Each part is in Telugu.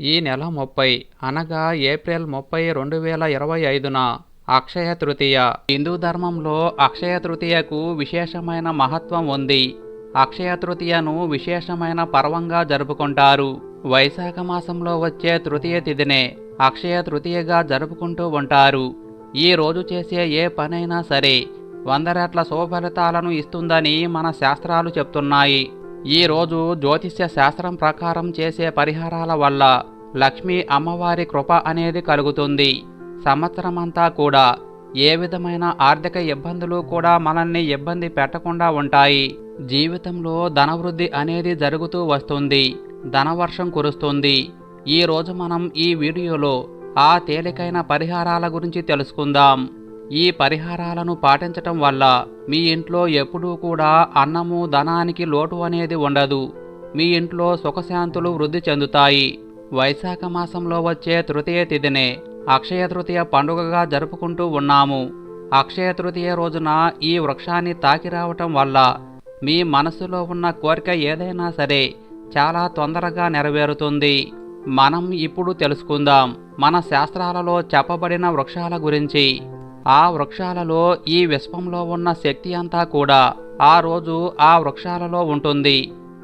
ఈ నెల ముప్పై అనగా ఏప్రిల్ ముప్పై రెండు వేల ఇరవై ఐదున అక్షయ తృతీయ. హిందూ ధర్మంలో అక్షయ తృతీయకు విశేషమైన మహత్వం ఉంది. అక్షయ తృతీయను విశేషమైన పర్వంగా జరుపుకుంటారు. వైశాఖ మాసంలో వచ్చే తృతీయ తిథినే అక్షయ తృతీయగా జరుపుకుంటూ ఉంటారు. ఈ రోజు చేసే ఏ పనైనా సరే వంద రెట్ల శుభఫలితాలను ఇస్తుందని మన శాస్త్రాలు చెప్తున్నాయి. ఈరోజు జ్యోతిష్య శాస్త్రం ప్రకారం చేసే పరిహారాల వల్ల లక్ష్మీ అమ్మవారి కృప అనేది కలుగుతుంది. సంవత్సరమంతా కూడా ఏ విధమైన ఆర్థిక ఇబ్బందులు కూడా మనల్ని ఇబ్బంది పెట్టకుండా ఉంటాయి. జీవితంలో ధనవృద్ధి అనేది జరుగుతూ వస్తుంది. ధనవర్షం కురుస్తుంది. ఈరోజు మనం ఈ వీడియోలో ఆ తేలికైన పరిహారాల గురించి తెలుసుకుందాం. ఈ పరిహారాలను పాటించటం వల్ల మీ ఇంట్లో ఎప్పుడూ కూడా అన్నము ధనానికి లోటు అనేది ఉండదు. మీ ఇంట్లో సుఖశాంతులు వృద్ధి చెందుతాయి. వైశాఖ మాసంలో వచ్చే తృతీయ తిథినే అక్షయ తృతీయ పండుగగా జరుపుకుంటూ ఉన్నాము. అక్షయ తృతీయ రోజున ఈ వృక్షాన్ని తాకి రావటం వల్ల మీ మనసులో ఉన్న కోరిక ఏదైనా సరే చాలా తొందరగా నెరవేరుతుంది. మనం ఇప్పుడు తెలుసుకుందాం. మన శాస్త్రాలలో చెప్పబడిన వృక్షాల గురించి. ఆ వృక్షాలలో ఈ విశ్వంలో ఉన్న శక్తి అంతా కూడా ఆ రోజు ఆ వృక్షాలలో ఉంటుంది.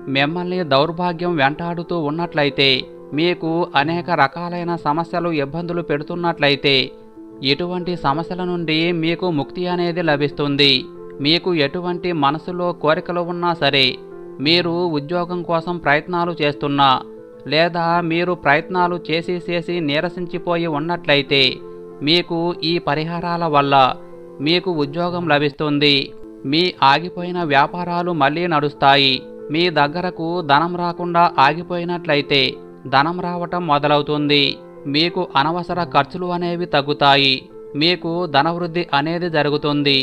మిమ్మల్ని దౌర్భాగ్యం వెంటాడుతూ ఉన్నట్లయితే మీకు అనేక రకాలైన సమస్యలు ఇబ్బందులు పెడుతున్నట్లయితే ఎటువంటి సమస్యల నుండి మీకు ముక్తి అనేది లభిస్తుంది. మీకు ఎటువంటి మనసులో కోరికలు ఉన్నా సరే మీరు ఉద్యోగం కోసం ప్రయత్నాలు చేస్తున్నా లేదా మీరు ప్రయత్నాలు చేసి చేసి నీరసించిపోయి ఉన్నట్లయితే మీకు ఈ పరిహారాల వల్ల మీకు ఉద్యోగం లభిస్తుంది. మీ ఆగిపోయిన వ్యాపారాలు మళ్ళీ నడుస్తాయి. మీ దగ్గరకు ధనం రాకుండా ఆగిపోయినట్లయితే ధనం రావటం మొదలవుతుంది. మీకు అనవసర ఖర్చులు అనేవి తగ్గుతాయి. మీకు ధనవృద్ధి అనేది జరుగుతుంది.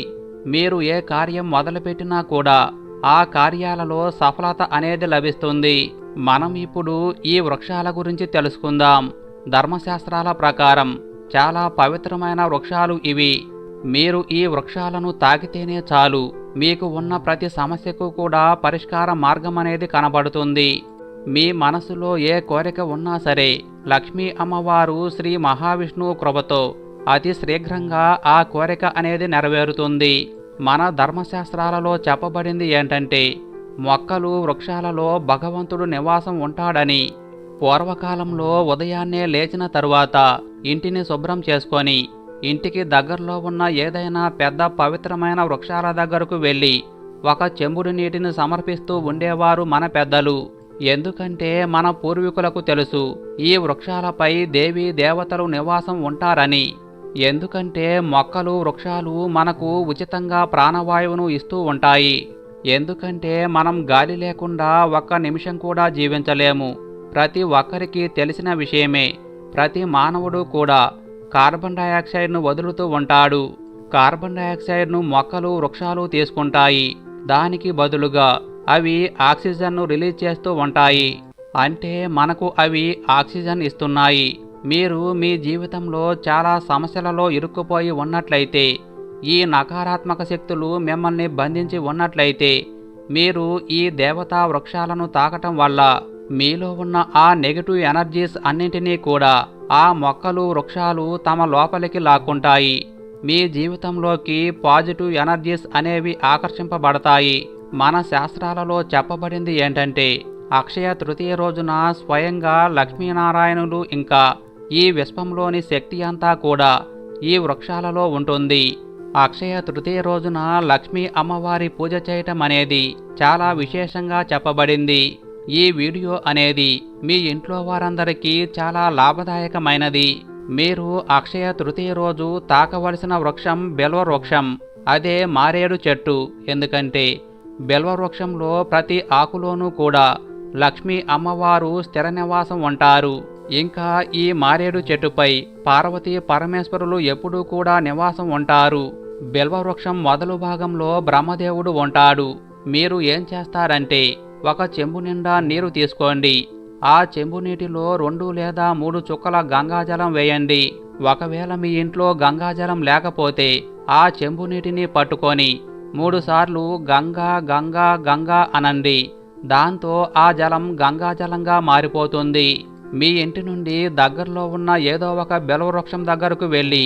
మీరు ఏ కార్యం మొదలుపెట్టినా కూడా ఆ కార్యాలలో సఫలత అనేది లభిస్తుంది. మనం ఇప్పుడు ఈ వృక్షాల గురించి తెలుసుకుందాం. ధర్మశాస్త్రాల ప్రకారం చాలా పవిత్రమైన వృక్షాలు ఇవి. మీరు ఈ వృక్షాలను తాకితేనే చాలు. మీకు ఉన్న ప్రతి సమస్యకు కూడా పరిష్కార మార్గం అనేది కనబడుతుంది. మీ మనసులో ఏ కోరిక ఉన్నా సరే లక్ష్మీ అమ్మవారు శ్రీ మహావిష్ణువు కృపతో అతి శీఘ్రంగా ఆ కోరిక అనేది నెరవేరుతుంది. మన ధర్మశాస్త్రాలలో చెప్పబడింది ఏంటంటే మొక్కలు వృక్షాలలో భగవంతుడు నివాసం ఉంటాడని పూర్వకాలంలో ఉదయాన్నే లేచిన తరువాత ఇంటిని శుభ్రం చేసుకొని ఇంటికి దగ్గరలో ఉన్న ఏదైనా పెద్ద పవిత్రమైన వృక్షాల దగ్గరకు వెళ్ళి ఒక చెంబుడు నీటిని సమర్పిస్తూ ఉండేవారు మన పెద్దలు. ఎందుకంటే మన పూర్వీకులకు తెలుసు ఈ వృక్షాలపై దేవీ దేవతలు నివాసం ఉంటారని. ఎందుకంటే మొక్కలు వృక్షాలు మనకు ఉచితంగా ప్రాణవాయువును ఇస్తూ ఉంటాయి. ఎందుకంటే మనం గాలి లేకుండా ఒక్క నిమిషం కూడా జీవించలేము. ప్రతి ఒక్కరికి తెలిసిన విషయమే. ప్రతి మానవుడు కూడా కార్బన్ డయాక్సైడ్ను వదులుతూ ఉంటాడు. కార్బన్ డయాక్సైడ్ను మొక్కలు వృక్షాలు తీసుకుంటాయి. దానికి బదులుగా అవి ఆక్సిజన్ను రిలీజ్ చేస్తూ ఉంటాయి. అంటే మనకు అవి ఆక్సిజన్ ఇస్తున్నాయి. మీరు మీ జీవితంలో చాలా సమస్యలలో ఇరుక్కుపోయి ఉన్నట్లయితే ఈ నకారాత్మక శక్తులు మిమ్మల్ని బంధించి ఉన్నట్లయితే మీరు ఈ దేవతా వృక్షాలను తాకటం వల్ల మీలో ఉన్న ఆ నెగటివ్ ఎనర్జీస్ అన్నింటినీ కూడా ఆ మొక్కలు వృక్షాలు తమ లోపలికి లాక్కుంటాయి. మీ జీవితంలోకి పాజిటివ్ ఎనర్జీస్ అనేవి ఆకర్షింపబడతాయి. మన శాస్త్రాలలో చెప్పబడింది ఏంటంటే అక్షయ తృతీయ రోజున స్వయంగా లక్ష్మీనారాయణులు ఇంకా ఈ విశ్వంలోని శక్తి అంతా కూడా ఈ వృక్షాలలో ఉంటుంది. అక్షయ తృతీయ రోజున లక్ష్మీ అమ్మవారి పూజ చేయటం అనేది చాలా విశేషంగా చెప్పబడింది. ఈ వీడియో అనేది మీ ఇంట్లో వారందరికీ చాలా లాభదాయకమైనది. మీరు అక్షయ తృతీయ రోజు తాకవలసిన వృక్షం బెల్వ వృక్షం అదే మారేడు చెట్టు. ఎందుకంటే బెల్వ వృక్షంలో ప్రతి ఆకులోనూ కూడా లక్ష్మీ అమ్మవారు స్థిర నివాసం ఉంటారు. ఇంకా ఈ మారేడు చెట్టుపై పార్వతీ పరమేశ్వరులు ఎప్పుడూ కూడా నివాసం ఉంటారు. బిల్వవృక్షం మొదలు భాగంలో బ్రహ్మదేవుడు ఉంటాడు. మీరు ఏం చేస్తారంటే ఒక చెంబు నిండా నీరు తీసుకోండి. ఆ చెంబు నీటిలో రెండు లేదా మూడు చుక్కల గంగాజలం వేయండి. ఒకవేళ మీ ఇంట్లో గంగాజలం లేకపోతే ఆ చెంబు నీటిని పట్టుకొని మూడుసార్లు గంగా గంగా గంగా అనండి. దాంతో ఆ జలం గంగాజలంగా మారిపోతుంది. మీ ఇంటి నుండి దగ్గరలో ఉన్న ఏదో ఒక బెలవృక్షం దగ్గరకు వెళ్ళి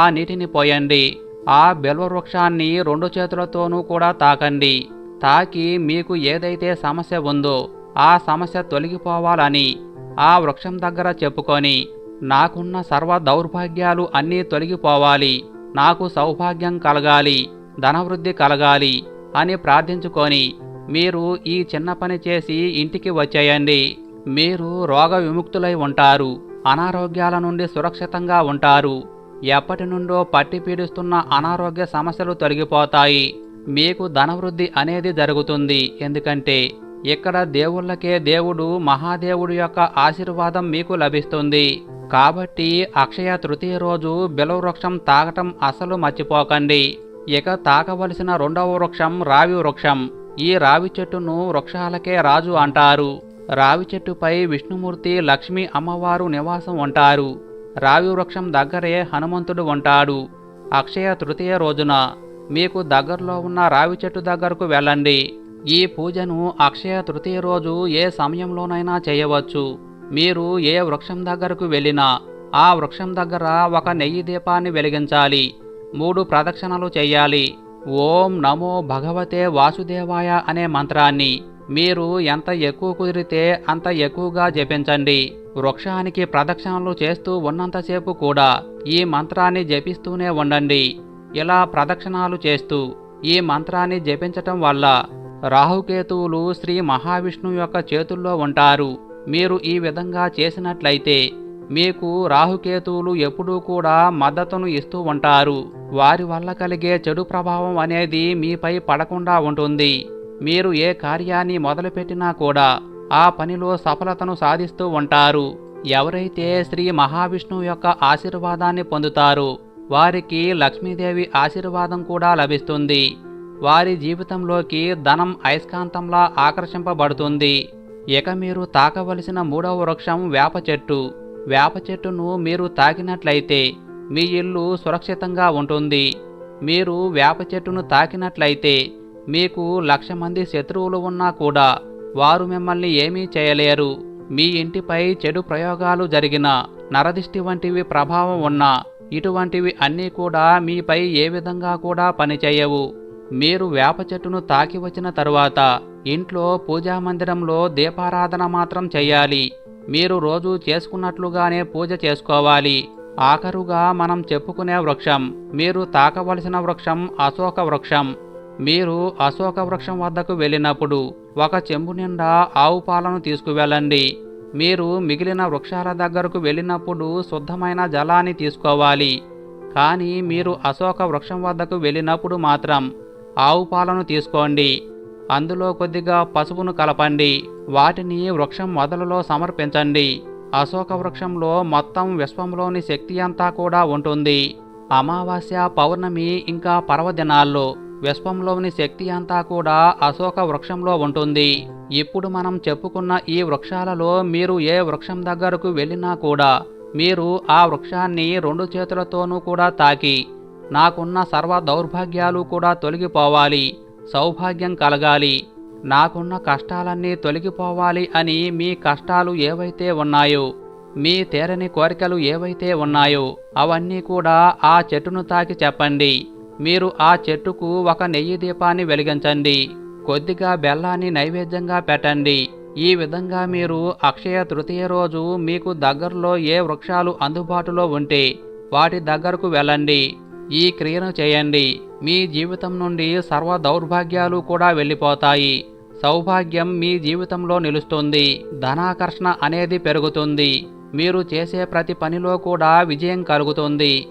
ఆ నీటిని పోయండి. ఆ బెలవృక్షాన్ని రెండు చేతులతోనూ కూడా తాకండి. తాకి మీకు ఏదైతే సమస్య ఉందో ఆ సమస్య తొలగిపోవాలని ఆ వృక్షం దగ్గర చెప్పుకొని నాకున్న సర్వ దౌర్భాగ్యాలు అన్నీ తొలగిపోవాలి నాకు సౌభాగ్యం కలగాలి ధనవృద్ధి కలగాలి అని ప్రార్థించుకొని మీరు ఈ చిన్న పని చేసి ఇంటికి వచ్చేయండి. మీరు రోగ విముక్తులై ఉంటారు అనారోగ్యాల నుండి సురక్షితంగా ఉంటారు. ఎప్పటి నుండో పట్టి పీడిస్తున్న అనారోగ్య సమస్యలు తొలగిపోతాయి. మీకు ధనవృద్ధి అనేది జరుగుతుంది. ఎందుకంటే ఇక్కడ దేవుళ్ళకే దేవుడు మహాదేవుడు యొక్క ఆశీర్వాదం మీకు లభిస్తుంది. కాబట్టి అక్షయ తృతీయ రోజు బిలవృక్షం తాగటం అసలు మర్చిపోకండి. ఇక తాకవలసిన రెండవ వృక్షం రావి వృక్షం. ఈ రావి చెట్టును వృక్షాలకే రాజు అంటారు. రావి చెట్టుపై విష్ణుమూర్తి లక్ష్మీ అమ్మవారు నివాసం ఉంటారు. రావి వృక్షం దగ్గరే హనుమంతుడు ఉంటాడు. అక్షయ తృతీయ రోజున మీకు దగ్గరలో ఉన్న రావి చెట్టు దగ్గరకు వెళ్ళండి. ఈ పూజను అక్షయ తృతీయ రోజు ఏ సమయంలోనైనా చేయవచ్చు. మీరు ఏ వృక్షం దగ్గరకు వెళ్ళినా ఆ వృక్షం దగ్గర ఒక నెయ్యి దీపాన్ని వెలిగించాలి. మూడు ప్రదక్షిణలు చేయాలి. ఓం నమో భగవతే వాసుదేవాయ అనే మంత్రాన్ని మీరు ఎంత ఎక్కువ కుదిరితే అంత ఎక్కువగా జపించండి. వృక్షానికి ప్రదక్షిణలు చేస్తూ ఉన్నంతసేపు కూడా ఈ మంత్రాన్ని జపిస్తూనే ఉండండి. ఇలా ప్రదక్షిణాలు చేస్తూ ఈ మంత్రాన్ని జపించటం వల్ల రాహుకేతువులు శ్రీ మహావిష్ణువు యొక్క చేతుల్లో ఉంటారు. మీరు ఈ విధంగా చేసినట్లయితే మీకు రాహుకేతువులు ఎప్పుడూ కూడా మద్దతును ఇస్తూ ఉంటారు. వారి వల్ల కలిగే చెడు ప్రభావం అనేది మీపై పడకుండా ఉంటుంది. మీరు ఏ కార్యాన్ని మొదలుపెట్టినా కూడా ఆ పనిలో సఫలతను సాధిస్తూ ఉంటారు. ఎవరైతే శ్రీ మహావిష్ణువు యొక్క ఆశీర్వాదాన్ని పొందుతారో వారికి లక్ష్మీదేవి ఆశీర్వాదం కూడా లభిస్తుంది. వారి జీవితంలోకి ధనం అయస్కాంతంలా ఆకర్షింపబడుతుంది. ఇక మీరు తాకవలసిన మూడవ వృక్షం వేప చెట్టు. వేప చెట్టును మీరు తాకినట్లయితే మీ ఇల్లు సురక్షితంగా ఉంటుంది. మీరు వేప చెట్టును తాకినట్లయితే మీకు లక్ష మంది శత్రువులు ఉన్నా కూడా వారు మిమ్మల్ని ఏమీ చేయలేరు. మీ ఇంటిపై చెడు ప్రయోగాలు జరిగిన నరదిష్టి వంటివి ప్రభావం ఉన్నా ఇటువంటివి అన్నీ కూడా మీపై ఏ విధంగా కూడా పనిచేయవు. మీరు వేప చెట్టును తాకి వచ్చిన తరువాత ఇంట్లో పూజా మందిరంలో దీపారాధన మాత్రం చేయాలి. మీరు రోజు చేసుకున్నట్లుగానే పూజ చేసుకోవాలి. ఆఖరుగా మనం చెప్పుకునే వృక్షం మీరు తాకవలసిన వృక్షం అశోక వృక్షం. మీరు అశోక వృక్షం వద్దకు వెళ్ళినప్పుడు ఒక చెంబు నిండా ఆవు పాలను తీసుకువెళ్ళండి. మీరు మిగిలిన వృక్షాల దగ్గరకు వెళ్ళినప్పుడు శుద్ధమైన జలాన్ని తీసుకోవాలి. కానీ మీరు అశోక వృక్షం వద్దకు వెళ్ళినప్పుడు మాత్రం ఆవు పాలను తీసుకోండి. అందులో కొద్దిగా పసుపును కలపండి. వాటిని వృక్షం మొదలలో సమర్పించండి. అశోక వృక్షంలో మొత్తం విశ్వంలోని శక్తి అంతా కూడా ఉంటుంది. అమావాస్య పౌర్ణమి ఇంకా పర్వదినాల్లో విశ్వంలోని శక్తి అంతా కూడా అశోక వృక్షంలో ఉంటుంది. ఇప్పుడు మనం చెప్పుకున్న ఈ వృక్షాలలో మీరు ఏ వృక్షం దగ్గరకు వెళ్ళినా కూడా మీరు ఆ వృక్షాన్ని రెండు చేతులతోనూ కూడా తాకి నాకున్న సర్వ దౌర్భాగ్యాలు కూడా తొలగిపోవాలి సౌభాగ్యం కలగాలి నాకున్న కష్టాలన్నీ తొలగిపోవాలి అని మీ కష్టాలు ఏవైతే ఉన్నాయో మీ తేరని కోరికలు ఏవైతే ఉన్నాయో అవన్నీ కూడా ఆ చెట్టును తాకి చెప్పండి. మీరు ఆ చెట్టుకు ఒక నెయ్యి దీపాన్ని వెలిగించండి. కొద్దిగా బెల్లాన్ని నైవేద్యంగా పెట్టండి. ఈ విధంగా మీరు అక్షయ తృతీయ రోజు మీకు దగ్గరలో ఏ వృక్షాలు అందుబాటులో ఉంటే వాటి దగ్గరకు వెళ్ళండి. ఈ క్రియను చేయండి. మీ జీవితం నుండి సర్వ దౌర్భాగ్యాలు కూడా వెళ్ళిపోతాయి. సౌభాగ్యం మీ జీవితంలో నిలుస్తుంది. ధనాకర్షణ అనేది పెరుగుతుంది. మీరు చేసే ప్రతి పనిలో కూడా విజయం కలుగుతుంది.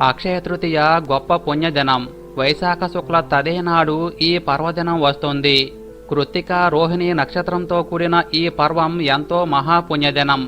అక్షయ తృతీయ గొప్ప పుణ్యదినం. వైశాఖ శుక్ల తదే నాడు ఈ పర్వదినం వస్తుంది. కృత్తిక రోహిణి నక్షత్రంతో కూడిన ఈ పర్వం ఎంతో మహాపుణ్యదినం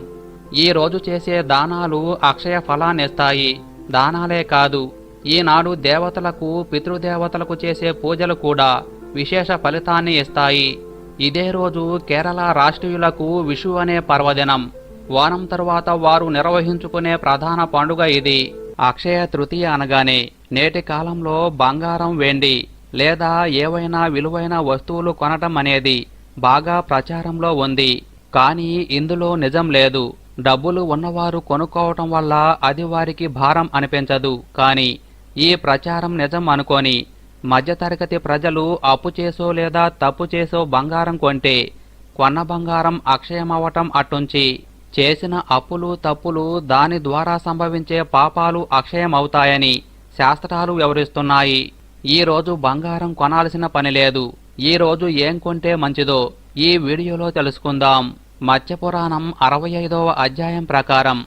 ఈ రోజు చేసే దానాలు అక్షయ ఫలాన్నిస్తాయి. దానాలే కాదు ఈనాడు దేవతలకు పితృదేవతలకు చేసే పూజలు కూడా విశేష ఫలితాన్ని ఇస్తాయి. ఇదే రోజు కేరళ రాష్ట్రీయులకు విషు అనే పర్వదినం. వారం తరువాత వారు నిర్వహించుకునే ప్రధాన పండుగ ఇది. అక్షయ తృతీయ అనగానే నేటి కాలంలో బంగారం వెండి లేదా ఏవైనా విలువైన వస్తువులు కొనటం అనేది బాగా ప్రచారంలో ఉంది. కానీ ఇందులో నిజం లేదు. డబ్బులు ఉన్నవారు కొనుక్కోవటం వల్ల అది వారికి భారం అనిపించదు. కానీ ఈ ప్రచారం నిజం అనుకొని మధ్యతరగతి ప్రజలు అప్పు చేసో లేదా తప్పు చేసో బంగారం కొంటే కొన్న బంగారం అక్షయమవటం అట్టుంచి చేసిన అప్పులు తప్పులు దాని ద్వారా సంభవించే పాపాలు అక్షయమవుతాయని శాస్త్రాలు వివరిస్తున్నాయి. ఈ రోజు బంగారం కొనాల్సిన పని లేదు. ఈ రోజు ఏం కొంటే మంచిదో ఈ వీడియోలో తెలుసుకుందాం. మత్స్యపురాణం అరవై ఐదవ అధ్యాయం ప్రకారం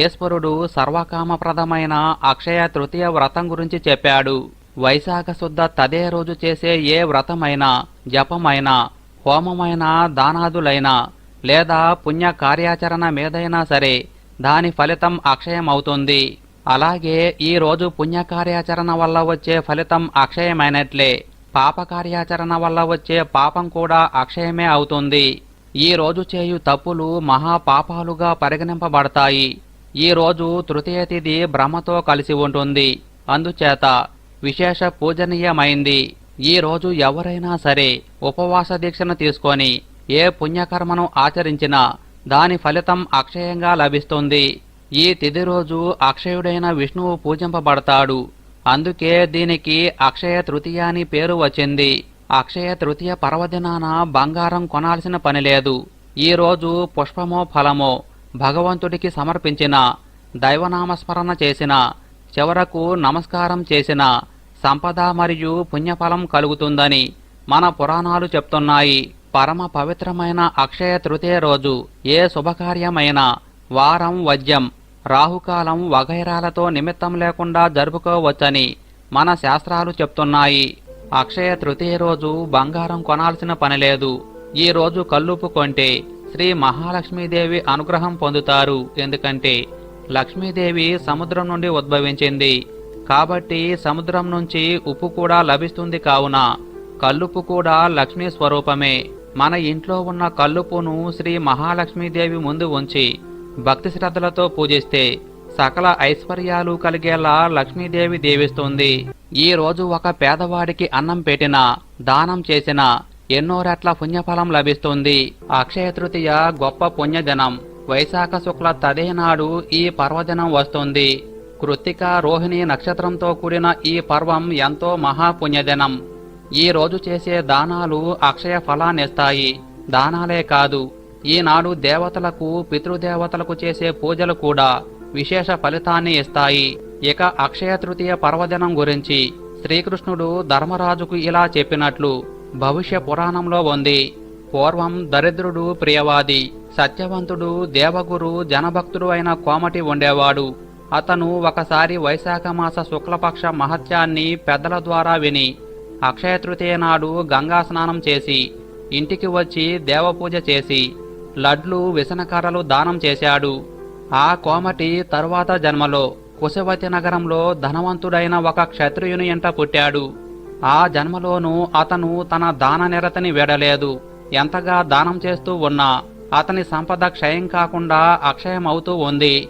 ఈశ్వరుడు సర్వకామప్రదమైన అక్షయ తృతీయ వ్రతం గురించి చెప్పాడు. వైశాఖ శుద్ధ తదే రోజు చేసే ఏ వ్రతమైనా జపమైనా హోమమైనా దానాదులైనా లేదా పుణ్య కార్యాచరణ మీదైనా సరే దాని ఫలితం అక్షయమవుతుంది. అలాగే ఈరోజు పుణ్యకార్యాచరణ వల్ల వచ్చే ఫలితం అక్షయమైనట్లే. పాప కార్యాచరణ వల్ల వచ్చే పాపం కూడా అక్షయమే అవుతుంది. ఈ రోజు చేయు తప్పులు మహా పాపాలుగా పరిగణింపబడతాయి. ఈ రోజు తృతీయ తిథి బ్రహ్మతో కలిసి ఉంటుంది. అందుచేత విశేష పూజనీయమైంది. ఈ రోజు ఎవరైనా సరే ఉపవాస దీక్షను తీసుకొని ఏ పుణ్యకర్మను ఆచరించినా దాని ఫలితం అక్షయంగా లభిస్తుంది. ఈ తిది రోజు అక్షయుడైన విష్ణువు పూజింపబడతాడు. అందుకే దీనికి అక్షయ తృతీయ అని పేరు వచ్చింది. అక్షయ తృతీయ పర్వదినాన బంగారం కొనాల్సిన పని లేదు. ఈ రోజు పుష్పమో ఫలమో భగవంతుడికి సమర్పించిన దైవనామస్మరణ చేసిన చివరకు నమస్కారం చేసిన సంపద మరియు పుణ్యఫలం కలుగుతుందని మన పురాణాలు చెప్తున్నాయి. పరమ పవిత్రమైన అక్షయ తృతీయ రోజు ఏ శుభకార్యమైనా వారం వజ్యం రాహుకాలం వగైరాలతో నిమిత్తం లేకుండా జరుపుకోవచ్చని మన శాస్త్రాలు చెప్తున్నాయి. అక్షయ తృతీయ రోజు బంగారం కొనాల్సిన పని లేదు. ఈ రోజు కల్లుపు కొంటే శ్రీ మహాలక్ష్మీదేవి అనుగ్రహం పొందుతారు. ఎందుకంటే లక్ష్మీదేవి సముద్రం నుండి ఉద్భవించింది. కాబట్టి సముద్రం నుంచి ఉప్పు కూడా లభిస్తుంది కావున కల్లుపు కూడా లక్ష్మీ స్వరూపమే. మన ఇంట్లో ఉన్న కల్లుపును శ్రీ మహాలక్ష్మీదేవి ముందు ఉంచి భక్తి శ్రద్ధలతో పూజిస్తే సకల ఐశ్వర్యాలు కలిగేలా లక్ష్మీదేవి దీవిస్తుంది. ఈ రోజు ఒక పేదవాడికి అన్నం పెట్టినా దానం చేసినా ఎన్నో రెట్ల పుణ్యఫలం లభిస్తుంది. అక్షయ తృతీయ గొప్ప పుణ్యదినం. వైశాఖ శుక్ల తదే నాడు ఈ పర్వదినం వస్తుంది. కృత్తిక రోహిణి నక్షత్రంతో కూడిన ఈ పర్వం ఎంతో మహాపుణ్యదినం ఈ రోజు చేసే దానాలు అక్షయ ఫలాన్నిస్తాయి. దానాలే కాదు ఈనాడు దేవతలకు పితృదేవతలకు చేసే పూజలు కూడా విశేష ఫలితాన్ని ఇస్తాయి. ఇక అక్షయ తృతీయ పర్వదినం గురించి శ్రీకృష్ణుడు ధర్మరాజుకు ఇలా చెప్పినట్లు భవిష్య పురాణంలో ఉంది. పూర్వం దరిద్రుడు ప్రియవాది సత్యవంతుడు దేవగురు జనభక్తుడు అయిన కోమటి ఉండేవాడు. అతను ఒకసారి వైశాఖ మాస శుక్లపక్ష మహత్యాన్ని పెద్దల ద్వారా విని అక్షయ తృతీయ నాడు గంగా స్నానం చేసి ఇంటికి వచ్చి దేవపూజ చేసి లడ్లు విసనకర్రలు దానం చేశాడు. ఆ కోమటి తరువాత జన్మలో కుశవతి నగరంలో ధనవంతుడైన ఒక క్షత్రియుని ఎంట పుట్టాడు. ఆ జన్మలోనూ అతను తన దాన నిరతని వీడలేదు. ఎంతగా దానం చేస్తూ ఉన్నా అతని సంపద క్షయం కాకుండా అక్షయమవుతూ ఉంది.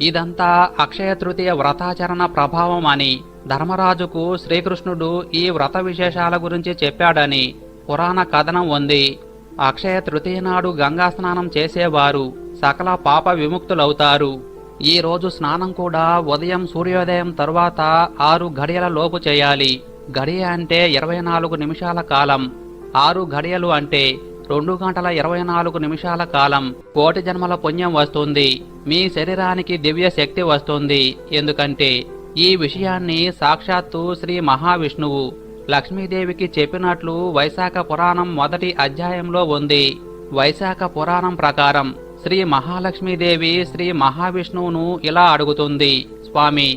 ఇదంతా అక్షయ తృతీయ వ్రతాచరణ ప్రభావం అని ధర్మరాజుకు శ్రీకృష్ణుడు ఈ వ్రత విశేషాల గురించి చెప్పాడని పురాణ కథనం ఉంది. అక్షయ తృతీయ నాడు గంగా స్నానం చేసేవారు సకల పాప విముక్తులవుతారు. ఈ రోజు స్నానం కూడా ఉదయం సూర్యోదయం తరువాత ఆరు ఘడియల లోపు చేయాలి. గడియ అంటే ఇరవై నాలుగు నిమిషాల కాలం. ఆరు గడియలు అంటే రెండు గంటల ఇరవై నాలుగు నిమిషాల కాలం కోటి జన్మల పుణ్యం వస్తుంది. మీ శరీరానికి దివ్య శక్తి వస్తుంది. ఎందుకంటే ఈ విషయాన్ని సాక్షాత్తు శ్రీ మహావిష్ణువు లక్ష్మీదేవికి చెప్పినట్లు వైశాఖ పురాణం మొదటి అధ్యాయంలో ఉంది. వైశాఖ పురాణం ప్రకారం శ్రీ మహాలక్ష్మీదేవి శ్రీ మహావిష్ణువును ఇలా అడుగుతుంది. స్వామి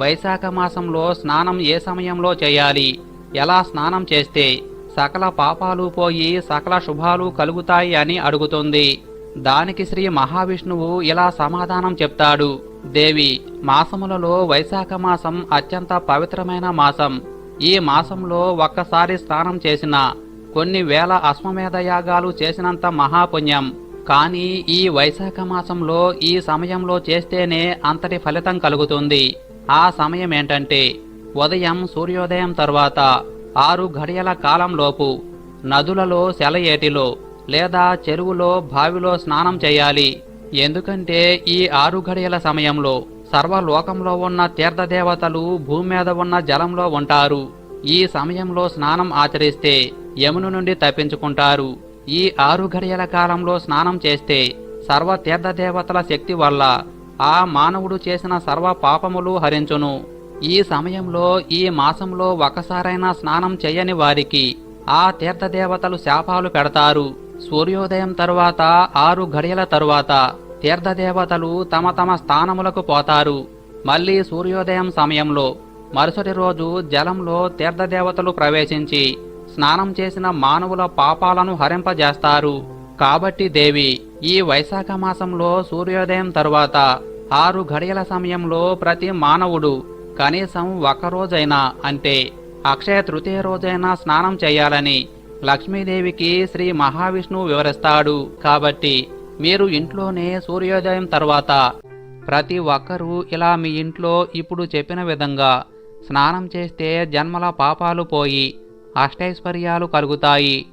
వైశాఖ మాసంలో స్నానం ఏ సమయంలో చేయాలి? ఎలా స్నానం చేస్తే? సకల పాపాలు పోయి సకల శుభాలు కలుగుతాయి అని అడుగుతుంది. దానికి శ్రీ మహావిష్ణువు ఇలా సమాధానం చెప్తాడు. దేవి మాసములలో వైశాఖ మాసం అత్యంత పవిత్రమైన మాసం. ఈ మాసంలో ఒక్కసారి స్నానం చేసిన కొన్ని వేల అశ్వమేధ యాగాలు చేసినంత మహాపుణ్యం. కానీ ఈ వైశాఖ మాసంలో ఈ సమయంలో చేస్తేనే అంతటి ఫలితం కలుగుతుంది. ఆ సమయం ఏంటంటే ఉదయం సూర్యోదయం తర్వాత ఆరు ఘడియల కాలంలోపు నదులలో సెలయేటిలో లేదా చెరువులో బావిలో స్నానం చేయాలి. ఎందుకంటే ఈ ఆరు ఘడియల సమయంలో సర్వలోకంలో ఉన్న తీర్థదేవతలు భూమి మీద ఉన్న జలంలో ఉంటారు. ఈ సమయంలో స్నానం ఆచరిస్తే యమును నుండి తప్పించుకుంటారు. ఈ ఆరు ఘడియల కాలంలో స్నానం చేస్తే సర్వ తీర్థదేవతల శక్తి వల్ల ఆ మానవుడు చేసిన సర్వ పాపములు హరించును. ఈ సమయంలో ఈ మాసంలో ఒకసారైనా స్నానం చేయని వారికి ఆ తీర్థదేవతలు శాపాలు పెడతారు. సూర్యోదయం తరువాత ఆరు గడియల తరువాత తీర్థదేవతలు తమ తమ స్థానములకు పోతారు. మళ్ళీ సూర్యోదయం సమయంలో మరుసటి రోజు జలంలో తీర్థదేవతలు ప్రవేశించి స్నానం చేసిన మానవుల పాపాలను హరింపజేస్తారు. కాబట్టి దేవి ఈ వైశాఖ మాసంలో సూర్యోదయం తరువాత ఆరు గడియల సమయంలో ప్రతి మానవుడు కనీసం ఒక్కరోజైనా అంటే అక్షయ తృతీయ రోజైనా స్నానం చేయాలని లక్ష్మీదేవికి శ్రీ మహావిష్ణువు వివరిస్తాడు. కాబట్టి మీరు ఇంట్లోనే సూర్యోదయం తర్వాత ప్రతి ఒక్కరూ ఇలా మీ ఇంట్లో ఇప్పుడు చెప్పిన విధంగా స్నానం చేస్తే జన్మల పాపాలు పోయి అష్టైశ్వర్యాలు కలుగుతాయి.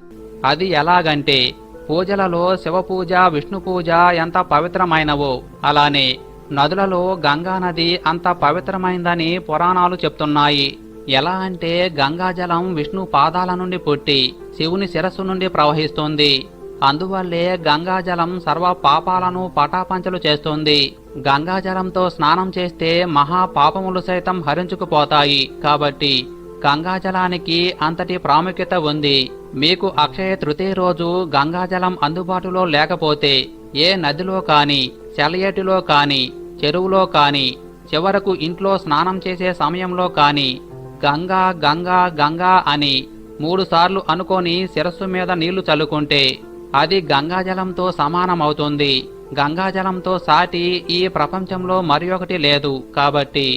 అది ఎలాగంటే పూజలలో శివపూజ విష్ణు పూజ ఎంత పవిత్రమైనవో అలానే నదులలో గంగా నది అంత పవిత్రమైందని పురాణాలు చెప్తున్నాయి. ఎలా అంటే గంగాజలం విష్ణు పాదాల నుండి పుట్టి శివుని శిరస్సు నుండి ప్రవహిస్తుంది. అందువల్లే గంగాజలం సర్వ పాపాలను పటాపంచలు చేస్తుంది. గంగాజలంతో స్నానం చేస్తే మహా పాపములు సైతం హరించుకుపోతాయి. కాబట్టి గంగాజలానికి అంతటి ప్రాముఖ్యత ఉంది. మీకు అక్షయ తృతీయ రోజు గంగాజలం అందుబాటులో లేకపోతే ఏ నదిలో కానీ సెలయేటిలో కాని చెరువులో కాని చివరకు ఇంట్లో స్నానం చేసే సమయంలో కాని గంగా గంగా గంగా అని మూడుసార్లు అనుకొని శిరస్సు మీద నీళ్ళు చల్లుకుంటే అది గంగాజలంతో సమానమవుతుంది. గంగాజలంతో సాటి ఈ ప్రపంచంలో మరి ఒకటి లేదు. కాబట్టి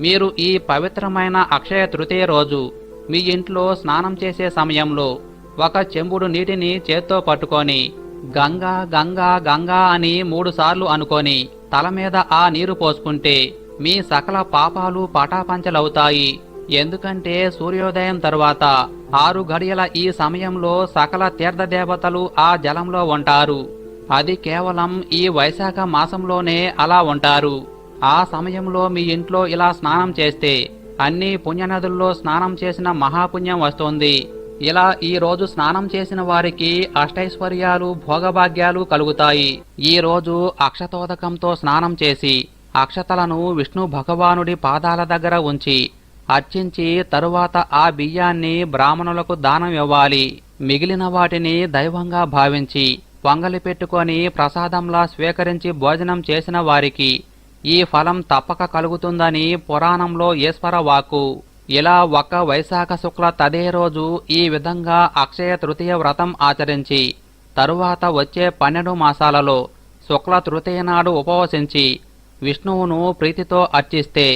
మీరు ఈ పవిత్రమైన అక్షయ తృతీయ రోజు మీ ఇంట్లో స్నానం చేసే సమయంలో ఒక చెంబుడు నీటిని చేత్తో పట్టుకొని గంగా గంగా గంగా అని మూడు సార్లు అనుకొని తల మీద ఆ నీరు పోసుకుంటే మీ సకల పాపాలు పటాపంచలవుతాయి. ఎందుకంటే సూర్యోదయం తరువాత ఆరు గడియల ఈ సమయంలో సకల తీర్థదేవతలు ఆ జలంలో ఉంటారు. అది కేవలం ఈ వైశాఖ మాసంలోనే అలా ఉంటారు. ఆ సమయంలో మీ ఇంట్లో ఇలా స్నానం చేస్తే అన్ని పుణ్యనదుల్లో స్నానం చేసిన మహాపుణ్యం వస్తుంది. ఇలా ఈ రోజు స్నానం చేసిన వారికి అష్టైశ్వర్యాలు భోగభాగ్యాలు కలుగుతాయి. ఈ రోజు అక్షతోదకంతో స్నానం చేసి అక్షతలను విష్ణు భగవానుడి పాదాల దగ్గర ఉంచి అర్చించి తరువాత ఆ బియ్యాన్ని బ్రాహ్మణులకు దానం ఇవ్వాలి. మిగిలిన వాటిని దైవంగా భావించి పొంగలి పెట్టుకొని ప్రసాదంలా స్వీకరించి భోజనం చేసిన వారికి ఈ ఫలం తప్పక కలుగుతుందని పురాణంలో ఈశ్వర వాక్కు. ఇలా ఒక వైశాఖ శుక్ల తదే రోజు ఈ విధంగా అక్షయ తృతీయ వ్రతం ఆచరించి తరువాత వచ్చే పన్నెండు మాసాలలో శుక్ల తృతీయ నాడు ఉపవసించి విష్ణువును ప్రీతితో అర్చిస్తే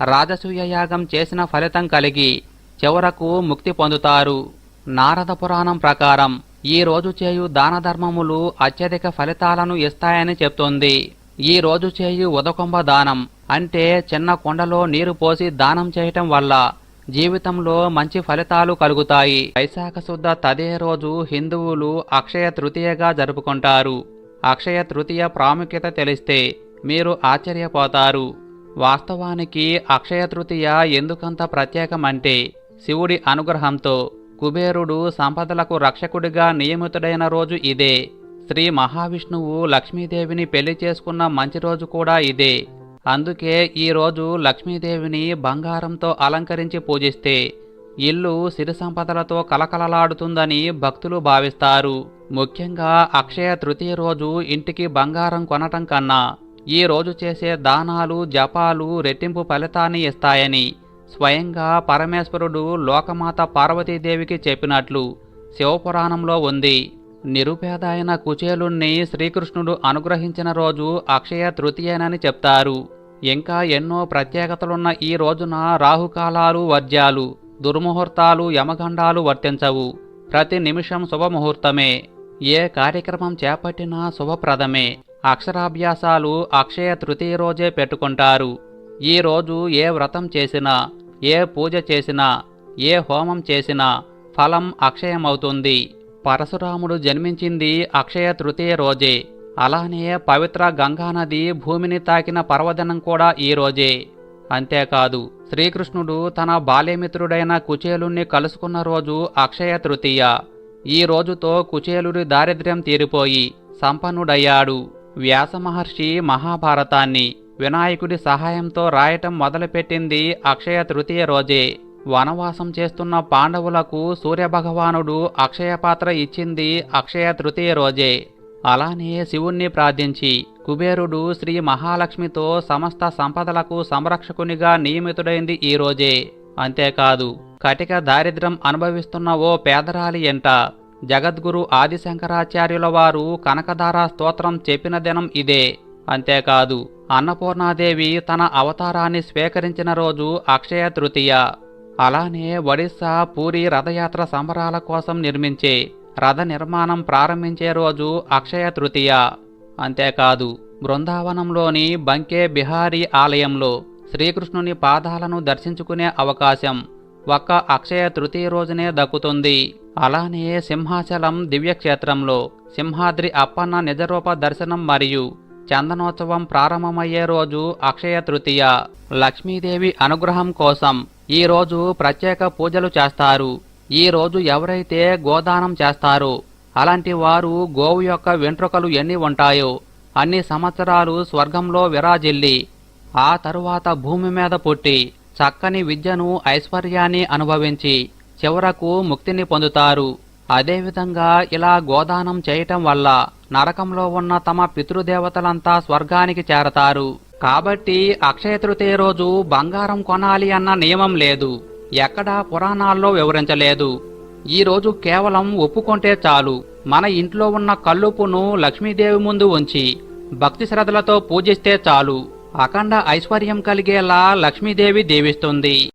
రాజసూయ యాగం చేసిన ఫలితం కలిగి చివరకు ముక్తి పొందుతారు. నారద పురాణం ప్రకారం ఈ రోజు చేయు దాన ధర్మములు అత్యధిక ఫలితాలను ఇస్తాయని చెప్తోంది. ఈ రోజు చేయు ఉదకొంబ దానం అంటే చిన్న కొండలో నీరు పోసి దానం చేయటం వల్ల జీవితంలో మంచి ఫలితాలు కలుగుతాయి. వైశాఖ శుద్ధ తదే రోజు హిందువులు అక్షయ తృతీయగా జరుపుకుంటారు. అక్షయ తృతీయ ప్రాముఖ్యత తెలిస్తే మీరు ఆశ్చర్యపోతారు. వాస్తవానికి అక్షయ తృతీయ ఎందుకంత ప్రత్యేకమంటే శివుడి అనుగ్రహంతో కుబేరుడు సంపదలకు రక్షకుడిగా నియమితుడైన రోజు ఇదే. శ్రీ మహావిష్ణువు లక్ష్మీదేవిని పెళ్ళి చేసుకున్న మంచి రోజు కూడా ఇదే. అందుకే ఈరోజు లక్ష్మీదేవిని బంగారంతో అలంకరించి పూజిస్తే ఇల్లు సిరి సంపదలతో కలకలలాడుతుందని భక్తులు భావిస్తారు. ముఖ్యంగా అక్షయ తృతీయ రోజు ఇంటికి బంగారం కొనటం కన్నా ఈ రోజు చేసే దానాలు జపాలు రెట్టింపు ఫలితాన్ని ఇస్తాయని స్వయంగా పరమేశ్వరుడు లోకమాత పార్వతీదేవికి చెప్పినట్లు శివపురాణంలో ఉంది. నిరుపేద అయిన కుచేలుణ్ణి శ్రీకృష్ణుడు అనుగ్రహించిన రోజు అక్షయ తృతీయనని చెప్తారు. ఇంకా ఎన్నో ప్రత్యేకతలున్న ఈ రోజున రాహుకాలాలు వర్జ్యాలు దుర్ముహూర్తాలు యమగండాలు వర్తించవు. ప్రతి నిమిషం శుభముహూర్తమే. ఏ కార్యక్రమం చేపట్టినా శుభప్రదమే. అక్షరాభ్యాసాలు అక్షయ తృతీయ రోజే పెట్టుకుంటారు. ఈ రోజు ఏ వ్రతం చేసినా ఏ పూజ చేసినా ఏ హోమం చేసినా ఫలం అక్షయమవుతుంది. పరశురాముడు జన్మించింది అక్షయ తృతీయ రోజే. అలానే పవిత్ర గంగానది భూమిని తాకిన పర్వదినం కూడా ఈ రోజే. అంతేకాదు శ్రీకృష్ణుడు తన బాల్యమిత్రుడైన కుచేలుణ్ణి కలుసుకున్న రోజు అక్షయ తృతీయ. ఈ రోజుతో కుచేలుడి దారిద్ర్యం తీరిపోయి సంపన్నుడయ్యాడు. వ్యాస మహర్షి మహాభారతాన్ని వినాయకుడి సహాయంతో రాయటం మొదలుపెట్టింది అక్షయ తృతీయ రోజే. వనవాసం చేస్తున్న పాండవులకు సూర్యభగవానుడు అక్షయ పాత్ర ఇచ్చింది అక్షయ తృతీయ రోజే. అలానే శివుణ్ణి ప్రార్థించి కుబేరుడు శ్రీ మహాలక్ష్మితో సమస్త సంపదలకు సంరక్షకునిగా నియమితుడైంది ఈ రోజే. అంతేకాదు కటిక దారిద్ర్యం అనుభవిస్తున్న ఓ పేదరాలి ఎంట జగద్గురు ఆదిశంకరాచార్యుల వారు కనకదార స్తోత్రం చెప్పిన దినం ఇదే. అంతేకాదు అన్నపూర్ణాదేవి తన అవతారాన్ని స్వీకరించిన రోజు అక్షయ తృతీయ. అలానే ఒడిశా పూరి రథయాత్ర సంబరాల కోసం నిర్మించే రథ నిర్మాణం ప్రారంభించే రోజు అక్షయ తృతీయ. అంతేకాదు బృందావనంలోని బంకే బిహారీ ఆలయంలో శ్రీకృష్ణుని పాదాలను దర్శించుకునే అవకాశం ఒక్క అక్షయ తృతీయ రోజునే దక్కుతుంది. అలానే సింహాచలం దివ్యక్షేత్రంలో సింహాద్రి అప్పన్న నిజరూప దర్శనం మరియు చందనోత్సవం ప్రారంభమయ్యే రోజు అక్షయ తృతీయ. లక్ష్మీదేవి అనుగ్రహం కోసం ఈరోజు ప్రత్యేక పూజలు చేస్తారు. ఈ రోజు ఎవరైతే గోదానం చేస్తారో అలాంటి వారు గోవు యొక్క వెంట్రుకలు ఎన్ని ఉంటాయో అన్ని సంవత్సరాలు స్వర్గంలో విరాజిల్లి ఆ తరువాత భూమి మీద పుట్టి చక్కని విద్యను ఐశ్వర్యాన్ని అనుభవించి చివరకు ముక్తిని పొందుతారు. అదేవిధంగా ఇలా గోదానం చేయటం వల్ల నరకంలో ఉన్న తమ పితృదేవతలంతా స్వర్గానికి చేరతారు. కాబట్టి అక్షయ తృతీయ రోజు బంగారం కొనాలి అన్న నియమం లేదు. ఎక్కడా పురాణాల్లో వివరించలేదు. ఈ రోజు కేవలం ఒప్పుకుంటే చాలు. మన ఇంట్లో ఉన్న కల్లుపును లక్ష్మీదేవి ముందు ఉంచి భక్తి శ్రద్ధలతో పూజిస్తే చాలు. అఖండ ఐశ్వర్యం కలిగేలా లక్ష్మీదేవి దీవిస్తుంది.